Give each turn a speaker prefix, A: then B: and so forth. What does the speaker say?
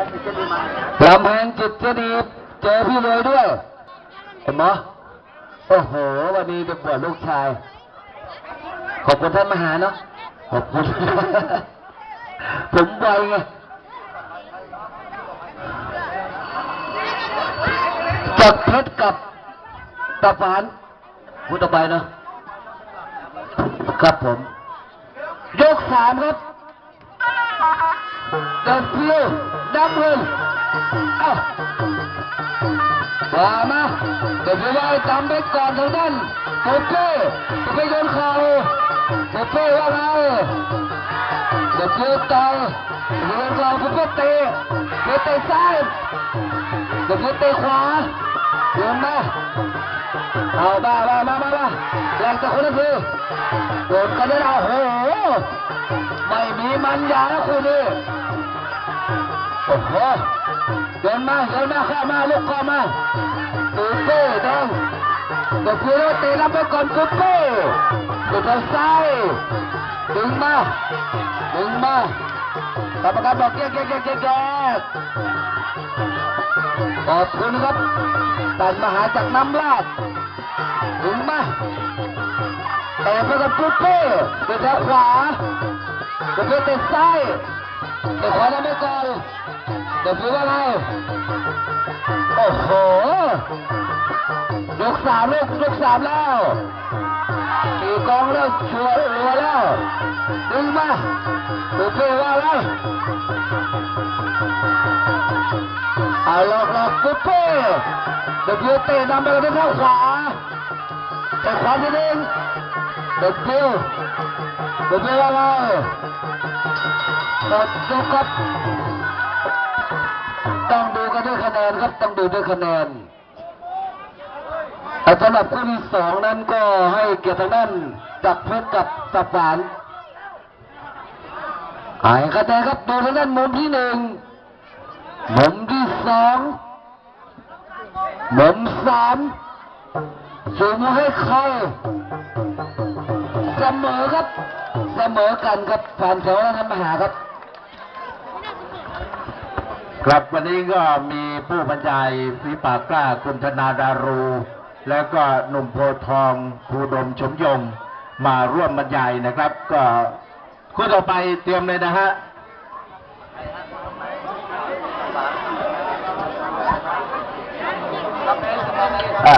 A: ลำแพงจิตจะดีเจอพี่เลยด้วย เห็นไหมโอ้โห วันนี้จะบวชลูกชาย ขอบคุณท่านมหาเนาะ ขอบคุณ ผมไวไงจากเพชรกับตะปานพูดต่อไปเนาะ ครับผม ยกสามครับ เดินเที่ยวดับเบิลเอ้ามามาเดี๋ยวพี่ว่าจำไปก่อนทางด้านโปเป้จะไปโยนเข่าโปเป้ว่า ไม่มีมันยาแล้วคุณนี่โอ้โหเดินมาเดินมาเข้ามาลูกเข้ามาปูเป้แดงเดี๋ยวพูดว่าตีรับไปก่อนปูเป้เดี๋ยวทางซ้ายดึงมาดึงมากรรมการบอกแยกแยกแยกแกแกขอบคุณครับตันมหาจากน้ำลาด แต่ไปกับปูเป้เดี๋ยวทางขวาเดี๋ยวเพื่อเตะซ้ายเดี๋ยวขวาแล้วไม่ก่อนเดี๋ยวเพื่อว่าไงโอ้โหยกสามลูกยกสามแล้วตีกองแล้วชัวร์รัวแล้วดึงมาเดี๋ยวเพื่อว่าไงเอาหลอกหลอกปุ๊บเป้เดี๋ยวเพื่อเตะนำไปกันที่ข้างขวาแต่ขวาทีนึง เดี๋ยวเพื่อเดี๋ยวอว่าไงหมดยกครับ ต้องดูกันด้วยคะแนนครับต้องดูด้วยคะแนนสำหรับคู่ที่สองนั้นก็ให้เกียรติทางด้านจับเพชรกับสับหวานหายคะแนนครับดูทางด้านมุมที่หนึ่งมุมที่สองมุมสามสูงให้ใคร เสมอครับ เสมอกันครับผ่านแถวแล้วนำมหาครับ
B: ครับวันนี้ก็มีผู้บรรยายฝีปากกล้าคุณธนาดารู แล้วก็หนุ่มโพทองภูดมชมยง มาร่วมบรรยายนะครับ ก็คู่ต่อไปเตรียมเลยนะฮะอะ